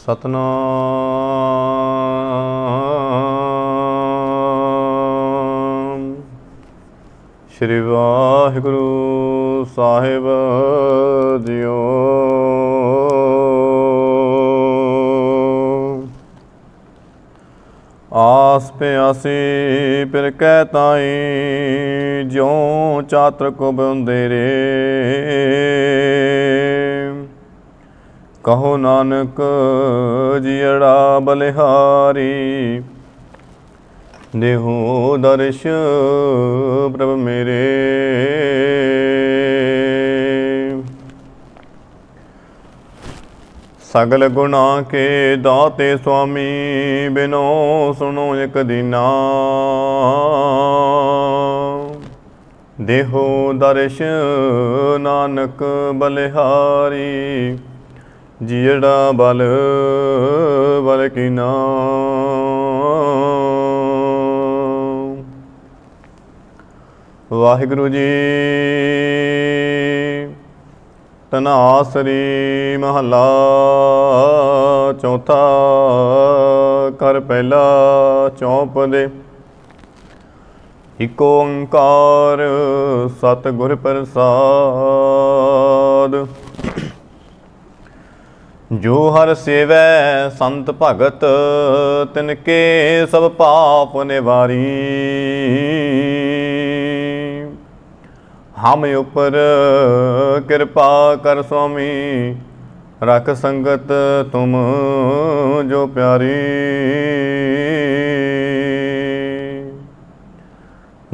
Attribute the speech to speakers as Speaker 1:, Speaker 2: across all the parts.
Speaker 1: ਸਤਨਾਮ। ਸ੍ਰੀ ਵਾਹਿਗੁਰੂ ਸਾਹਿਬ ਜੀਓ। ਆਸ ਪਿਆਸੀ ਫਿਰ ਕਹਿ ਤਾਈ, ਜਿਉ ਚਾਤਰ ਕੋ ਬੰਦੇ ਰੇ। ਕਹੋ ਨਾਨਕ ਜੀੜਾ ਬਲਿਹਾਰੀ, ਦੇਹੋ ਦਰਸ਼ ਪ੍ਰਭ ਮੇਰੇ। ਸਗਲ ਗੁਣਾ ਕੇ ਦਾਤੇ ਸੁਆਮੀ, ਬਿਨੋ ਸੁਣੋ ਇਕ ਦੀਨਾ। ਦੇਹੋ ਦਰਸ਼ ਨਾਨਕ ਬਲਿਹਾਰੀ ਜੀੜਾ ਬਲ ਬਲ ਕੀਨਾ ਵਾਹਿਗੁਰੂ ਜੀ ਤਨਾਸਰੀ ਮਹੱਲਾ ਚੌਥਾ ਕਰ ਪਹਿਲਾ ਚੌਪ ਦੇ। ਇਕ ਓੰਕਾਰ ਸਤਿਗੁਰ ਪ੍ਰਸਾਦ। ਜੋ ਹਰ ਸੇਵੈ ਸੰਤ ਭਗਤ, ਤਿਨ ਕੇ ਸਭ ਪਾਪ ਨਿਵਾਰੀ। ਹਮ ਉਪਰ ਕਿਰਪਾ ਕਰ ਸੁਆਮੀ, ਰਖ ਸੰਗਤ ਤੁਮ ਜੋ ਪਿਆਰੀ।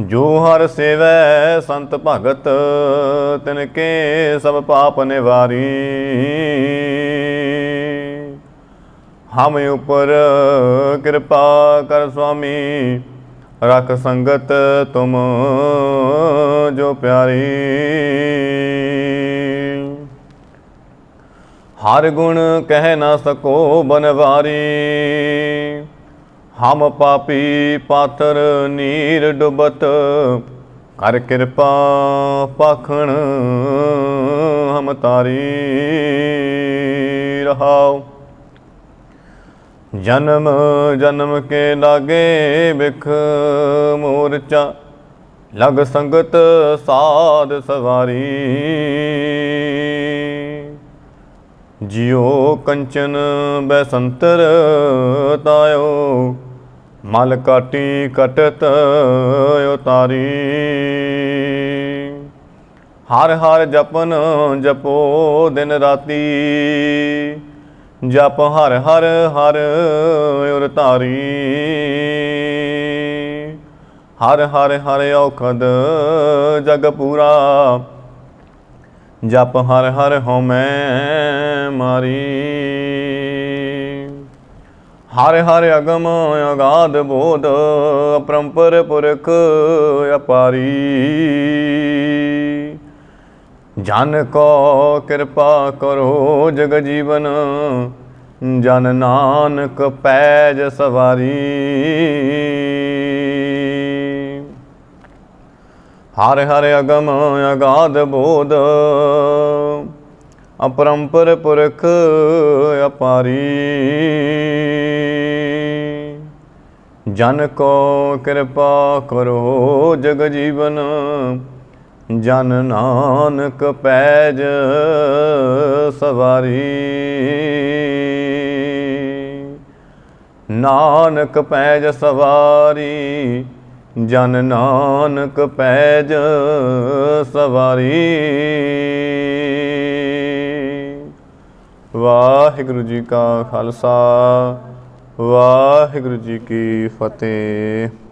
Speaker 1: ਜੋ ਹਰ ਸੇਵੈ ਸੰਤ ਭਗਤ, ਤਿਨ ਕੇ ਸਭ ਪਾਪ ਨਿਵਾਰੀ। ਹਮ ਉਪਰ ਕਿਰਪਾ ਕਰ ਸੁਆਮੀ। ਰਖ ਸੰਗਤ ਤੁਮ ਜੋ ਪਿਆਰੀ। ਹਰ ਗੁਣ ਕਹਿ ਨਾ ਸਕੋ ਬਨਵਾਰੀ। ਹਮ ਪਾਪੀ ਪਾਤਰ ਨੀਰ ਡੁਬਤ। ਕਰ ਕਿਰਪਾ ਪਖਣ ਹਮ ਤਾਰੀ। ਰਹਾਓ ਜਨਮ ਜਨਮ ਕੇ ਲਾਗੇ ਬਿਖ ਮੋਰਚਾ। ਲਗ ਸੰਗਤ ਸਾਧ ਸਵਾਰੀ। ਜਿਉ ਕੰਚਨ ਬੈਸੰਤਰ ਤਾਇਓ, ਮਲ ਕਾਟੀ ਕਟਤ ਉਤਾਰੀ। ਹਰ ਹਰ ਜਪਨ ਜਪੋ ਦਿਨ ਰਾਤੀ। ਜਪ ਹਰ ਹਰ ਹਰ ਉਰ ਧਾਰੀ। ਹਰ ਹਰ ਹਰ ਔਖਦ ਜਗ ਪੂਰਾ। ਜਪ ਹਰ ਹਰ ਹਉਮੈ ਮਾਰੀ। ਹਰ ਹਰ ਅਗਮ ਅਗਾਧ ਬੋਧ ਅਪਰੰਪਰ ਪੁਰਖ ਅਪਾਰੀ। ਜਨ ਕੋ ਕਿਰਪਾ ਕਰੋ ਜਗ ਜੀਵਨ, ਜਨ ਨਾਨਕ ਪੈਜ ਸਵਾਰੀ। ਹਰ ਹਰ ਅਗਮ ਅਗਾਧ ਬੋਧ, ਅਪਰੰਪਰ ਪੁਰਖ ਅਪਾਰੀ। ਜਨ ਕੋ ਕਿਰਪਾ ਕਰੋ ਜਗ ਜੀਵਨ ਜਨ ਨਾਨਕ ਪੈਜ ਸਵਾਰੀ। ਨਾਨਕ ਪੈਜ ਸਵਾਰੀ, ਜਨ ਨਾਨਕ ਪੈਜ ਸਵਾਰੀ। ਵਾਹਿਗੁਰੂ ਜੀ ਕਾ ਖਾਲਸਾ, ਵਾਹਿਗੁਰੂ ਜੀ ਕੀ ਫਤਿਹ।